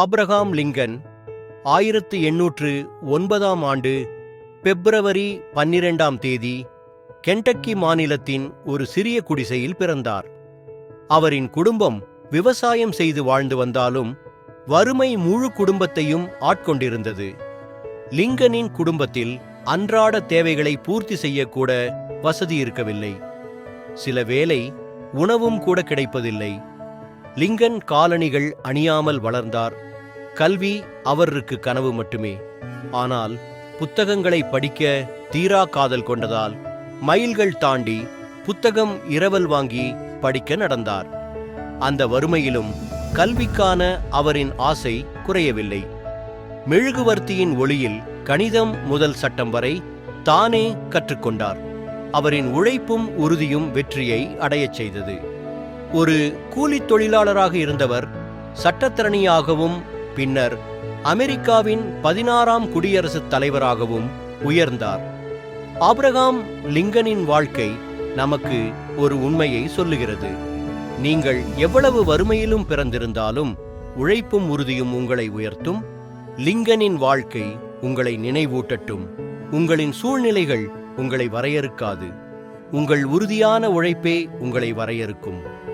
Abraham Lincoln ஆயிரத்து எண்ணூற்று ஒன்பதாம் ஆண்டு பிப்ரவரி பன்னிரெண்டாம் தேதி கென்டக்கி மாநிலத்தின் ஒரு சிறிய குடிசையில் பிறந்தார். அவரின் குடும்பம் விவசாயம் செய்து வாழ்ந்து வந்தாலும் வறுமை முழு குடும்பத்தையும் ஆட்கொண்டிருந்தது. லிங்கனின் குடும்பத்தில் அன்றாட தேவைகளை பூர்த்தி செய்யக்கூட வசதி இருக்கவில்லை. சில வேளை உணவும் கூட கிடைப்பதில்லை. லிங்கன் காலணிகள் அணியாமல் வளர்ந்தார். கல்வி அவருக்கு கனவு மட்டுமே. ஆனால் புத்தகங்களை படிக்க தீரா காதல் கொண்டதால் மைல்கள் தாண்டி புத்தகம் இரவல் வாங்கி படிக்க நடந்தார். அந்த வறுமையிலும் கல்விக்கான அவரின் ஆசை குறையவில்லை. மெழுகுவர்த்தியின் ஒளியில் கணிதம் முதல் சட்டம் வரை தானே கற்றுக்கொண்டார். அவரின் உழைப்பும் உறுதியும் வெற்றியை அடையச் செய்தது. ஒரு கூலித் தொழிலாளராக இருந்தவர் சட்டத்திறனியாகவும் பின்னர் அமெரிக்காவின் பதினாறாம் குடியரசுத் தலைவராகவும் உயர்ந்தார். ஆப்ரகாம் லிங்கனின் வாழ்க்கை நமக்கு ஒரு உண்மையை சொல்லுகிறது. நீங்கள் எவ்வளவு வறுமையிலும் பிறந்திருந்தாலும் உழைப்பும் உறுதியும் உங்களை உயர்த்தும். லிங்கனின் வாழ்க்கை உங்களை நினைவூட்டட்டும். உங்களின் சூழ்நிலைகள் உங்களை வரையறுக்காது. உங்கள் உறுதியான உழைப்பே உங்களை வரையறுக்கும்.